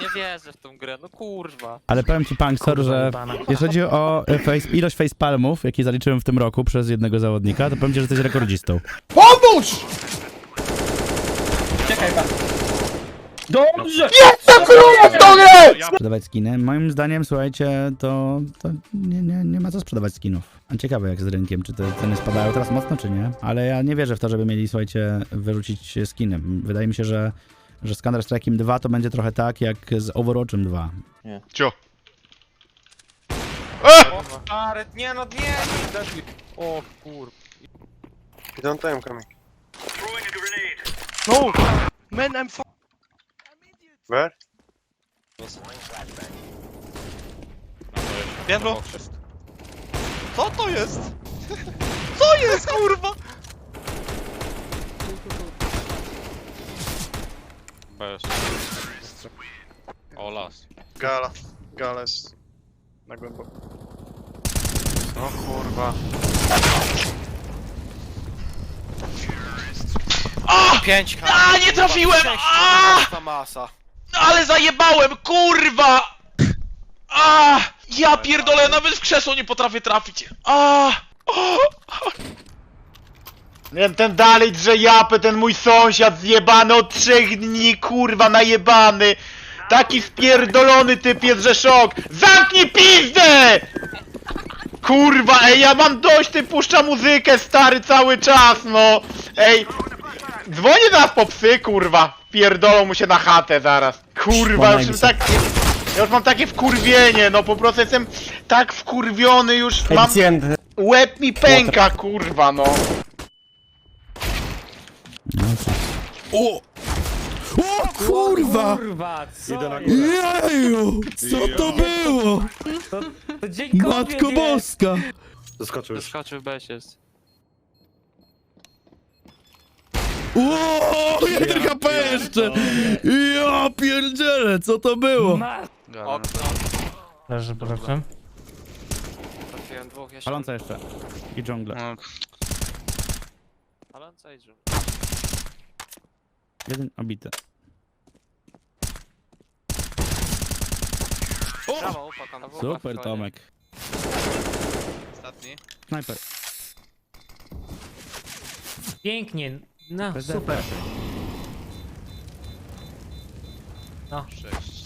nie wierzę w tą grę, no kurwa. Ale powiem ci, Punksor, że jeśli chodzi o e, face, ilość facepalmów, jakie zaliczyłem w tym roku przez jednego zawodnika, to powiem ci, że jesteś rekordzistą. Pomóż! Czekaj, pan. Dobrze! Jest króla w tą grę! Sprzedawać skiny? Moim zdaniem, słuchajcie, to, to nie, nie, nie ma co sprzedawać skinów. A Ciekawe jak z rynkiem, czy te ceny spadają teraz mocno, czy nie. Ale ja nie wierzę w to, żeby mieli, słuchajcie, wyrzucić skiny. Wydaje mi się, że, że z Counter Strike'iem 2 to będzie trochę tak jak z Overwatchem 2. Cio. Ale nie no, nie, nie. O kurwa. Don't time coming. No! Man, I'm fu- Where? Piętro! Co to jest? Co jest, kurwa? Bez. O las. Gala. Gala jest na głęboko. O kurwa. A! Pięć A, nie trafiłem! A! Ta masa. No ale zajebałem, kurwa! A! Ja pierdolę, nawet w krzesło nie potrafię trafić. A! O! Wiem, ten dalej drze japę, ten mój sąsiad zjebany od trzech dni, kurwa, najebany. Taki spierdolony typ jest, że szok. Zamknij pizdę! Kurwa, ej, ja mam dość, ty puszcza muzykę, stary, cały czas, no. Ej, dzwonię nas po psy, kurwa. Pierdolą mu się na chatę zaraz. Kurwa, już tak... Ja już mam takie wkurwienie, no po prostu jestem tak wkurwiony już, mam... Łeb mi pęka, kurwa. No, co? O! O kurwa! Kurwa, co Jeju! Co to było? To dzień kobiet Matko jest. Boska! Zaskoczył już. Wyskoczył bez jest. O, jeden HP jeszcze! Ja pierdzielę, co to było? Ma... Okno. Leży pod oknem. Trafiłem dwóch jeszcze. Paląca jeszcze. I dżungla. Paląca i. Jeden obity. Brawo, na wupa, Super spokojnie. Tomek. Ostatni. Snajper. Pięknie. No, Bez super. DP. Sześć.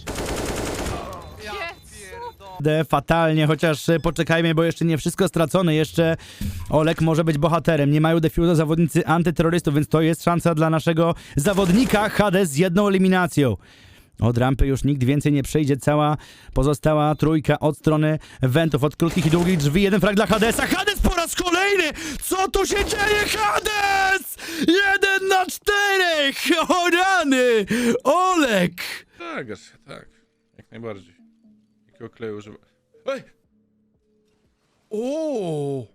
Fatalnie, chociaż e, poczekajmy, bo jeszcze nie wszystko stracone. Jeszcze Olek może być bohaterem. Nie mają defuza zawodnicy antyterrorystów, więc to jest szansa dla naszego zawodnika Hades z jedną eliminacją. Od rampy już nikt więcej nie przejdzie. Cała pozostała trójka od strony wentów, od krótkich i długich drzwi. Jeden frag dla Hadesa. Hades po raz kolejny! Co tu się dzieje, Hades? Jeden na czterech! O rany! Olek! Tak, tak. Jak najbardziej. Jakiego kleju używa? Ej! O!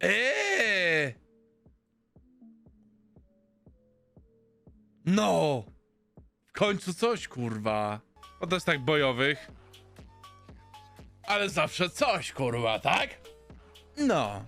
Eee! No! W końcu coś, kurwa. To jest tak bojowych. Ale zawsze coś, kurwa, tak? No.